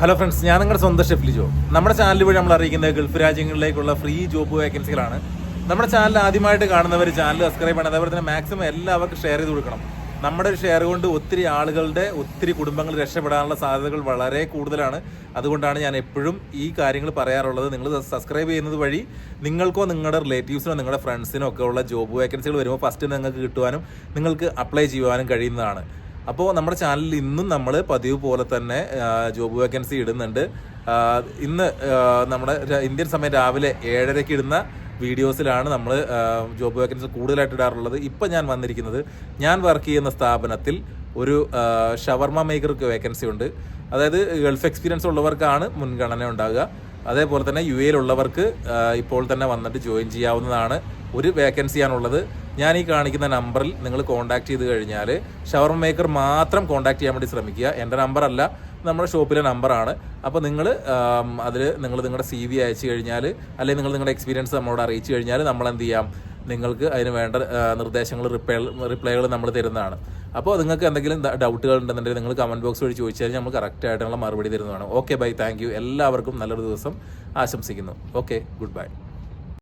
Hello friends ഞാൻ നിങ്ങളുടെ സ്വന്തം ഷെഫ് ലിജോ. നമ്മുടെ ചാനൽ വഴി നമ്മൾ അറിയിക്കുന്നത് ഗൾഫ് രാജ്യങ്ങളിലേക്കുള്ള ഫ്രീ ജോബ് വേക്കൻസികളാണ് നമ്മുടെ ചാനൽ ആദ്യമായിട്ട് കാണുന്നവർ ചാനൽ സബ്സ്ക്രൈബ് ചെയ്യണം. അതേപോലെ തന്നെ മാക്സിമം എല്ലാവർക്കും ഷെയർ ചെയ്ത് കൊടുക്കണം. നമ്മുടെ ഒരു ഷെയർ കൊണ്ട് ഒത്തിരി ആളുകളുടെ ഒത്തിരി കുടുംബങ്ങൾ രക്ഷപ്പെടാനുള്ള സാധ്യതകൾ വളരെ കൂടുതലാണ്. അതുകൊണ്ടാണ് ഞാൻ എപ്പോഴും ഈ കാര്യങ്ങൾ പറയാറുള്ളത്. നിങ്ങൾ സബ്സ്ക്രൈബ് ചെയ്യുന്നത് വഴി നിങ്ങൾക്കോ നിങ്ങളുടെ റിലേറ്റീവ്സിനോ നിങ്ങളുടെ ഫ്രണ്ട്സിനോ ഒക്കെ ഉള്ള ജോബ് വേക്കൻസികൾ വരുമ്പോൾ ഫസ്റ്റ് നിങ്ങൾക്ക് കിട്ടുവാനും നിങ്ങൾക്ക് അപ്ലൈ ചെയ്യുവാനും കഴിയുന്നതാണ്. അപ്പോൾ നമ്മുടെ ചാനലിൽ ഇന്നും നമ്മൾ പതിവ് പോലെ തന്നെ ജോബ് വേക്കൻസി ഇടുന്നുണ്ട്. ഇന്ന് നമ്മുടെ ഇന്ത്യൻ സമയം രാവിലെ ഏഴരയ്ക്ക് ഇടുന്ന വീഡിയോസിലാണ് നമ്മൾ ജോബ് വേക്കൻസി കൂടുതലായിട്ട് ഇടാറുള്ളത്. ഇപ്പം ഞാൻ വന്നിരിക്കുന്നത് ഞാൻ വർക്ക് ചെയ്യുന്ന സ്ഥാപനത്തിൽ ഒരു ഷവർമ മേക്കർക്ക് വേക്കൻസി ഉണ്ട്. അതായത് ഗൾഫ് എക്സ്പീരിയൻസ് ഉള്ളവർക്കാണ് മുൻഗണന ഉണ്ടാകുക. അതേപോലെ തന്നെ യു എയിലുള്ളവർക്ക് ഇപ്പോൾ തന്നെ വന്നിട്ട് ജോയിൻ ചെയ്യാവുന്നതാണ് ഒരു വേക്കൻസിയാണുള്ളത് ഞാൻ ഈ കാണിക്കുന്ന നമ്പറിൽ നിങ്ങൾ കോൺടാക്ട് ചെയ്ത് കഴിഞ്ഞാൽ ഷവർമ മേക്കർ മാത്രം കോൺടാക്ട് ചെയ്യാൻ വേണ്ടി ശ്രമിക്കുക. എന്റെ നമ്പറല്ല നമ്മുടെ ഷോപ്പിലെ നമ്പറാണ്. അപ്പോൾ നിങ്ങൾ അതിൽ നിങ്ങൾ നിങ്ങളുടെ സി വി അയച്ചു കഴിഞ്ഞാൽ അല്ലെങ്കിൽ നിങ്ങൾ നിങ്ങളുടെ എക്സ്പീരിയൻസ് നമ്മളോട് അറിയിച്ചു കഴിഞ്ഞാൽ നമ്മൾ എന്ത് ചെയ്യാം? നിങ്ങൾക്ക് അതിന് വേണ്ട നിർദ്ദേശങ്ങൾ റിപ്ലൈ റിപ്ലൈകൾ നമ്മൾ തരുന്നതാണ്. അപ്പോൾ നിങ്ങൾക്ക് എന്തെങ്കിലും ഡൗട്ടുകൾ ഉണ്ടെന്നുണ്ടെങ്കിൽ നിങ്ങൾ കമന്റ് ബോക്സ് വഴി ചോദിച്ചാൽ നമ്മൾ കറക്റ്റ് ആയിട്ടുള്ള മറുപടി തരുന്നതാണ്. ഓക്കെ ബൈ താങ്ക് എല്ലാവർക്കും നല്ലൊരു ദിവസം ആശംസിക്കുന്നു. Okay good bye